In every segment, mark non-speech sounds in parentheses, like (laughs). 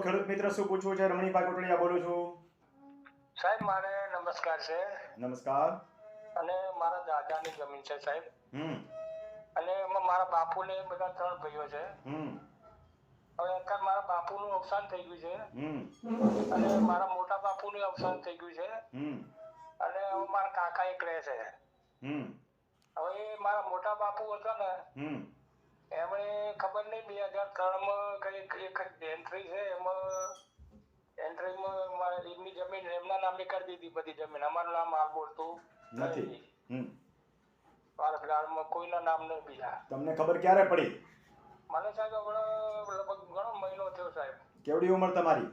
ખેડૂત મિત્ર શું પૂછવું છે? રમણીભાઈ કોટડિયા બોલું છું. સાહેબ મારે નમસ્કાર છે. નમસ્કાર. અને મારા દાદાની જમીન છે સાહેબ. હમ. અને એમાં મારા બાપુને બધા ત્રણ ભાઈઓ છે. હમ. હવે અત્યારે મારા બાપુનું અવસાન થઈ ગયું છે. હમ. અને મારા મોટા બાપુનું અવસાન થઈ ગયું છે. હમ. અને હવે મારા કાકા એક રહે છે. હમ. હવે મારા મોટા બાપુ હતા ને હમ. એમણે ખબર નહીં બે હજાર ત્રણમાં કઈ એક એન્ટ્રી છે એમાં એન્ટ્રીમાં એમની જમીન એમના નામે કરી દીધી બધી જમીન. અમારું નામ આ બોલતું નથી. કોઈના નામ નહીં બીજા. તમને ખબર ક્યારે પડી? મને સાહેબ હમણાં લગભગ ઘણો મહિનો થયો સાહેબ. કેવડી ઉંમર તમારી?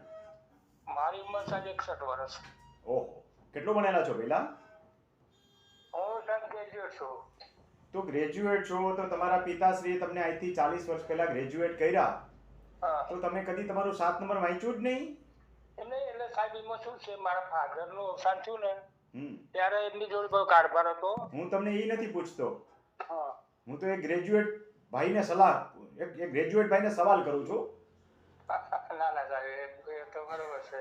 મારી ઉંમર સાહેબ એકસઠ વર્ષ. ઓહો. કેટલું ભણેલા છો પેલા હું સાહેબ ગ્રેજ્યુએટ છું. તો ગ્રેજ્યુએટ છો તો તમારા પિતાશ્રીએ તમને આજથી ચાલીસ વર્ષ પહેલા ગ્રેજ્યુએટ કર્યા. તો તમે કદી તમારું સાત નંબર વાંચ્યું જ નહીં? એટલે એટલે સાહેબ એમાં શું છે? મારા ફાધરનું અવસાન થયું ને ત્યારે એમની જોડે બહુ કારભાર હતો? હું તમને એ નથી પૂછતો. હા. તો એક ગ્રેજ્યુએટ ભાઈને સલાહ એક ગ્રેજ્યુએટ ભાઈને સવાલ કરું છું. ના ના સાહેબ એ તો બરોબર છે.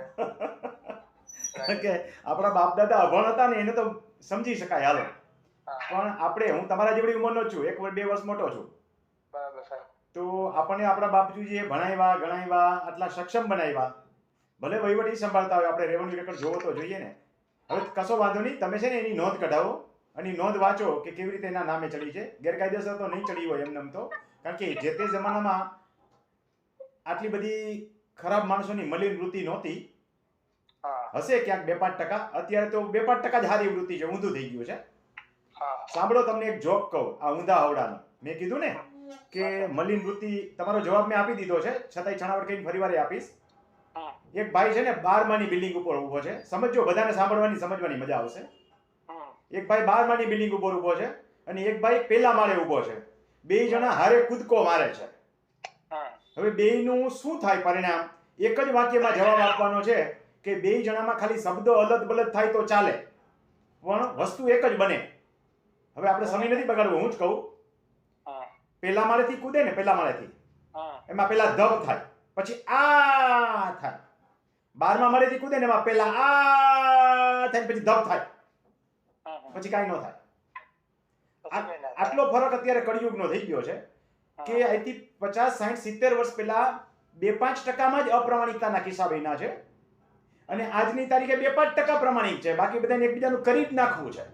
(laughs) કે આપણા બાપ દાદા અભણ હતા ને એને તો સમજી શકાય હાલો. પણ આપણે હું તમારા જેવડી ઉંમરનો છું એક વર્ષ બે વર્ષ મોટો છું. તો આપણને આપણા બાપજીએ ભણાવ્યા ગણાવ્યા આટલા સક્ષમ બનાવ્યા. ભલે વહીવટી સંભાળતા હોય આપણે રેવન્યુ રેકોર્ડ જોવો તો જોઈએ ને. હવે કશો વાંધો નહીં તમે છે ને એની નોંધ કઢાવો અને નોંધ વાંચો કે કેવી રીતે એના નામે ચડી છે. ગેરકાયદેસર તો નહીં ચડી હોય એમને તો. કારણ કે જે તે જમાનામાં આટલી બધી ખરાબ માણસોની મલિન વૃત્તિ નહોતી. હશે ક્યાંક બે પાંચ ટકા. અત્યારે તો બે પાંચ ટકા જ સારી વૃત્તિ છે ઊંધું થઈ ગયું છે. સાંભળો તમને એક જોક કહું આ ઊંધા હવડાનો મેં કીધું ને કે મલિન વૃત્તિ તમારો જવાબ મેં આપી દીધો છે છતાંય છણાવટ કહીને ફરી વારે આપીશ. એક ભાઈ છે ને બારમાની બિલ્ડિંગ ઉપર ઊભો છે. સમજો બધાને સાંભળવાની સમજવાની મજા આવશે. એક ભાઈ બારમાની બિલ્ડિંગ ઉપર ઊભો છે અને એક ભાઈ પેલા માળે ઊભો છે. બે જણા હારે કૂદકો મારે છે. હવે હવે બેયનું શું થાય પરિણામ? એક જ વાક્યમાં જવાબ આપવાનો છે કે બે જણામાં ખાલી શબ્દો અલગ બલદ થાય તો ચાલે. પણ વસ્તુ એક જ બને. હવે આપણે સમય નથી બગાડવો હું જ કહું. પેલા માળેથી કૂદે ને પેલા માળેથી. એમાં પેલા ધબ થાય પછી આ થાય. બારમા માળેથી કૂદે ને એમાં પેલા આ થાય પછી ધબ થાય. પછી કાંઈ ન થાય. આટલો ફરક અત્યારે કળિયુગનો થઈ ગયો છે કે અહીંથી પચાસ સાઠ સિત્તેર વર્ષ પહેલા બે પાંચ ટકામાં જ અપ્રમાણિકતાના કિસ્સા બન્યા છે. અને આજની તારીખે બે પાંચ ટકા પ્રમાણિક છે. બાકી બધાને એકબીજાનું કરી જ નાખવું છે.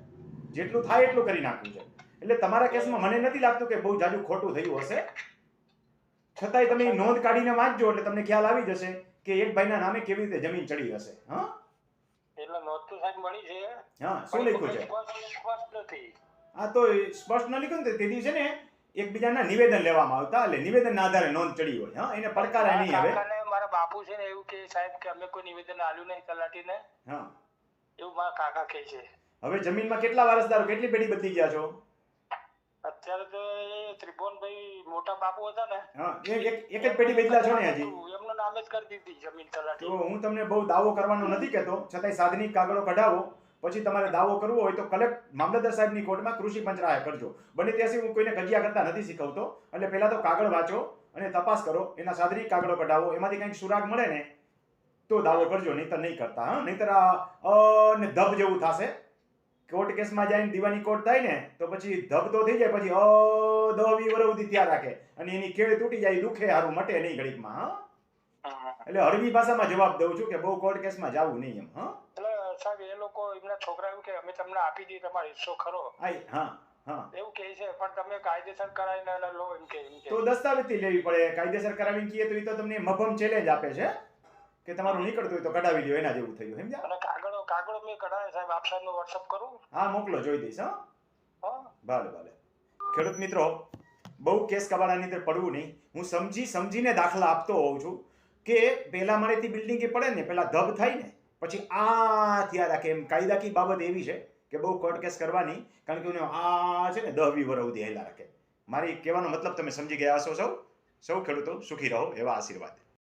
જેટલું થાય એટલું કરી નાખવું છે. એટલે તમારા કેસમાં મને નથી લાગતું કે બહુ જાજુ ખોટું થયું હશે. છતાંય તમે નોંધ કાઢીને વાંચજો એટલે તમને ખ્યાલ આવી જશે કે એક ભાઈના નામે કેવી રીતે જમીન ચડી હશે. હા? એટલે નોંધ તો સાહેબ મળી છે. હા શું લખ્યું છે? સ્પષ્ટ નથી. તો સ્પષ્ટ ન લખ્યું ને તે દિવસે ને એકબીજાના નિવેદન લેવામાં આવતા એટલે નિવેદનના આધારે નોંધ ચડી હોય. હા એને પડકારે નહીં આવે મારા બાપુ છે ને એવું કે સાહેબ કે અમે કોઈ નિવેદન આલ્યું નહીં તલાટીને. હા. એવું મારા કાકા કહે છે. હવે જમીનમાં કેટલા વારસદારો કેટલી પેઢી બદલી ગયા છો? અત્યારે તો ત્રિભુવનભાઈ મોટા બાપુ હતા ને હા એક એક જ પેઢી બદલ્યા છો ને હજી? એમનું નામ જ કરી દીધી જમીન તલાટી. તો હું તમને બહુ દાવો કરવાનો નથી કહેતો છતાંય સાધની કાગળો કઢાવો પછી તમારે દાવો કરવો હોય તો કલેક્ટ મામલતદાર સાહેબની કોર્ટમાં કૃષિ પંચરાય કરજો. બને ત્યાં સુધી હું કોઈને ગજિયા કરતા નથી શીખવતો એટલે પહેલા તો કાગળ વાંચો અને તપાસ કરો એના સાધનિક કાગળો કઢાવો એમાંથી કંઈક સુરાગ મળે ને તો દાવો કરજો નહીતર નહીં કરતા હા નહીતર આ અ ને ધબ જેવું થશે. કોર્ટ કેસમાં જાય દીવાની કોર્ટ થાય ને તો પછી ધબ તો થઈ જાય પછી અ દવી વી વર્ષ સુધી ત્યાં રાખે. અને એની કેળ તૂટી જાય દુખે હારું મટે નહીં ઘડીકમાં હા? એટલે હળવી ભાષામાં જવાબ દઉં છું કે બહુ કોર્ટ કેસમાં જવું નહીં એમ હા? એટલે સાહેબ એ લોકો એમના છોકરા એવું કે અમે તમને આપી દઈએ તમારો હિસ્સો ખરો. હા હા. એવું કહે છે પણ તમે કાયદેસર કરાવીને લો એમ કે તો દસ્તાવેજથી લેવી પડે. કાયદેસર કરાવીને કહીએ તો એ તો તમને મફમ ચેલેન્જ આપે છે કે તમારું નીકળતું હોય તો કઢાવી લ્યો એના જેવું થયું સમજ્યા? કાગળો મેં કઢાવે સાહેબ આપ સાહેબનો વોટ્સઅપ કરું? હા મોકલો જોઈ દઈશ હા. હા. ભલે ભલે. ખેડૂત મિત્રો બહુ કેસ કબાડાની અંદર પડવું નહીં. હું સમજી સમજીને દાખલા આપતો હોઉં છું કે પહેલા મારેથી બિલ્ડિંગ એ પડે ને પહેલા ધબ થાય ને પછી આ થયા રાખે. એમ કાયદાકી બાબત એવી છે કે બહુ કોર્ટ કેસ કરવાની કારણ કે આ છે ને દહવી વર સુધી હેલા રાખે. મારી કહેવાનો મતલબ તમે સમજી ગયા હશો સૌ? સૌ ખેડૂતો સુખી રહો એવા આશીર્વાદ.